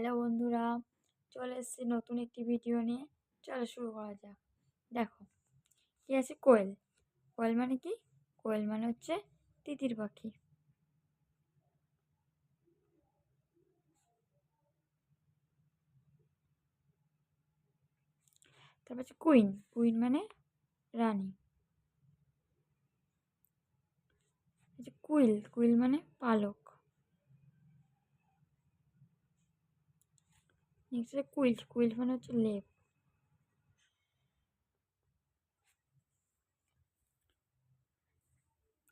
Hello বন্ধুরা, চলে এসেছি নতুন একটি ভিডিও নিয়ে। চলো শুরু করা যাক। দেখো, কি আছে? কোয়েল। কোয়েল মানে কি? কোয়েল মানে হচ্ছে তিতির পাখি। তারপর হচ্ছে কুইন। কুইন মানে রানী। কুইল। কুইল মানে পালক। নেক্সট হচ্ছে কুইল্ট কুইল্ট মানে হচ্ছে লেপ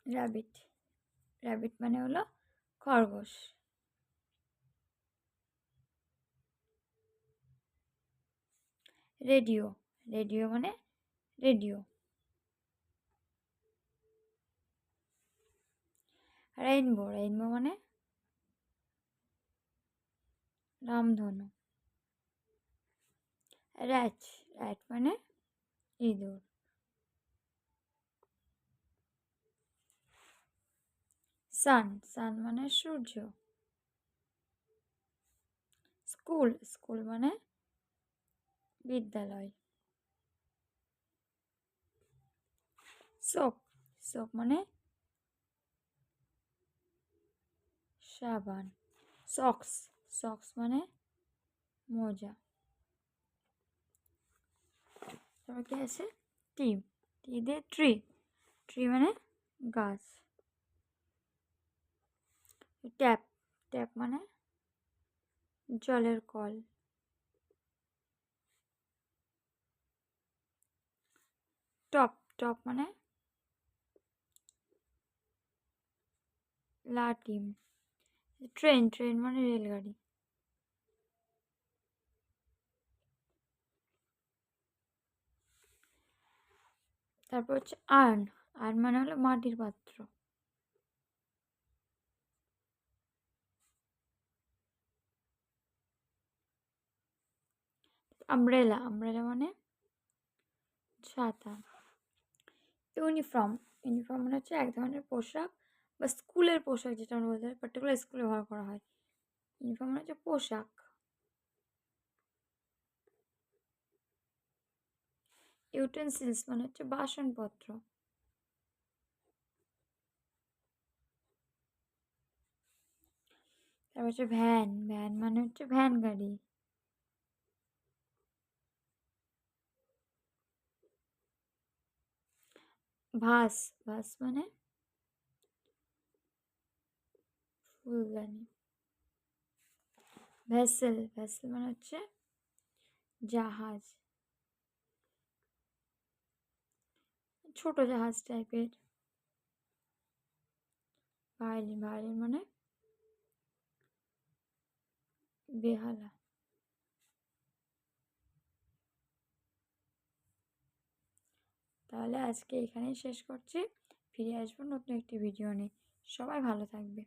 র্যাবিট র্যাবিট মানে হলো খরগোশ রেডিও রেডিও মানে রেডিও রেইনবো রেইনবো মানে রামধনু র্যাচ র্যাট মানে ইঁদুর। সান সান মানে সূর্য। স্কুল স্কুল মানে বিদ্যালয়। সোপ সোপ মানে সাবান। সক্স সক্স মানে মোজা। তারপর কি আছে টি টি দিয়ে ট্রি ট্রি মানে গাছ। ট্যাপ ট্যাপ মানে জলের কল। টপ টপ মানে লাটিম ট্রেন ট্রেন মানে রেলগাড়ি। তারপর হচ্ছে আর্ন আর্ন মানে হলো মাটির পাত্র। আমব্রেলা আমব্রেলা মানে ছাতা ইউনিফর্ম ইউনিফর্ম মানে হচ্ছে এক ধরনের পোশাক বা স্কুলের পোশাক যেটা আমরা বলতে পারি পার্টিকুলার স্কুলে ব্যবহার করা হয়। ইউনিফর্ম মানে হচ্ছে পোশাক। ইউটেন্সিলস মানে হচ্ছে বাসনপত্র। তারপর হচ্ছে ভ্যান ভ্যান মানে হচ্ছে ভ্যান গাড়ি। ভাস ভাস মানে ফুলদানি ভেসেল ভেসেল মানে হচ্ছে জাহাজ। ছোট জাহাজ টাইপের। বাইরে বাইরে মানে বেহালা। তাহলে আজকে এখানেই শেষ করছি। ফিরে আসব নতুন একটি ভিডিও নিয়ে। সবাই ভালো থাকবে।